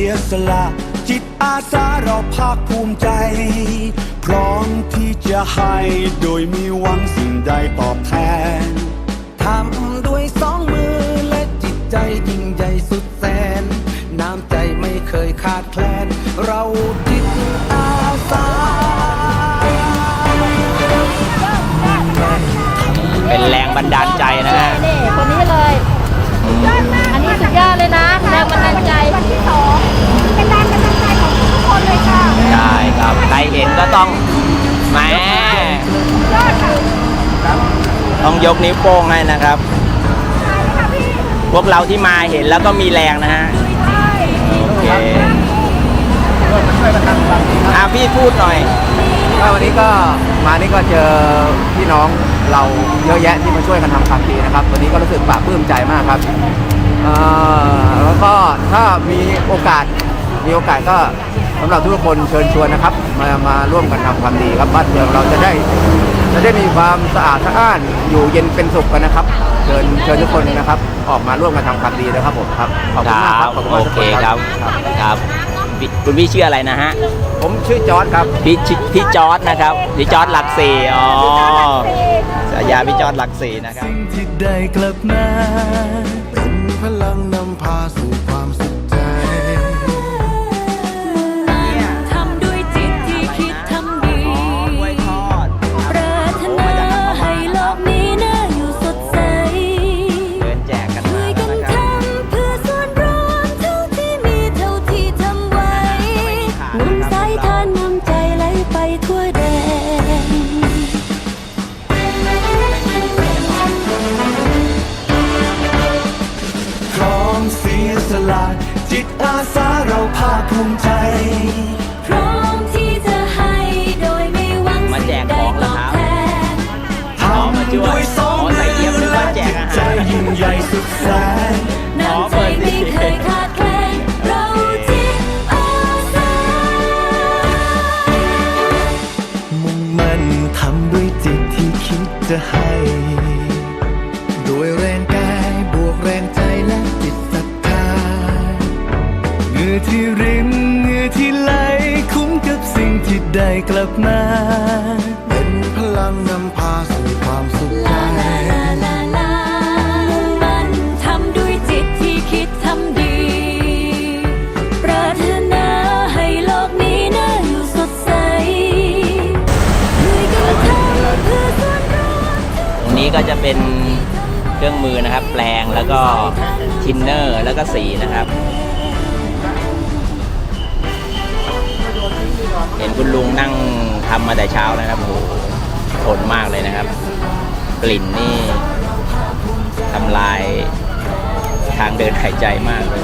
สียสละ จิตอาสาเราภาคภูมิใจ พร้อมที่จะให้โดยมีหวังสิ่งใดตอบแทน ทำด้วยสองมือและจิตใจยิ่งใหญ่ ยกนิ้วโป้งให้นะครับค่ะพี่พวกเราที่มาเห็นแล้วก็มีแรงนะฮะใช่โอเคอะพี่พูดหน่อยก็วันนี้ก็มานี่ก็เจอพี่น้องเราเยอะแยะที่มาช่วยกันทำความดีนะครับ วันนี้ก็รู้สึกปลาบปลื้มใจมากครับเอ่อแล้วก็ถ้ามีโอกาสมีโอกาสก็สำหรับทุกคนเชิญชวนนะครับ มามาร่วมกันทำความดีครับบ้านเมืองเราจะได้ จะได้มีความสะอาดสะอ้านอยู่เย็นเป็นสุขกันนะครับเชิญเชิญทุกคนนะครับ ออกมาร่วมกันทำความดีนะครับผมครับขอบคคุณมากครัรับบขอบคุณโอมากทุกเคนครับครับครับพี่คุณพี่ชื่ออะไรนะฮะผมชื่อจอร์ดครับ พี่ชิพี่จอร์ดนะครับพี่จอร์ดหลักสี่อ๋อฉายาพี่จอร์ดหลักสี่นะครับ สิ่งที่ได้กลับมา เป็นพลังนำพาสู่ จิตอาสาเราภาคภูมิใจ พร้อมที่จะให้โดยไม่หวังมาแจกของเหรตอครับ ทำด้วยสองมือและจิตใจยิ่งใหญ่สุดแสน น้ำใจไม่เคยขาดแคลนเราจิตอาสา มุ่งมั่นทำด้วยจิตที่คิดจะให้ ที่ไหลคุ้มกับสิ่งที่ได้กลับมา เป็นพลังนำพาสู่ความสุขใจนี้ก็จะเป็นเครื่องมือนะครับ แปลงแล้วก็ทินเนอร์แล้วก็สีนะครับ ลุงนั่งทำมาแต่เช้าแล้วนะครับโอ้โหทนมากเลยนะครับ กลิ่นนี่ทำลายทางเดินหายใจมากเลย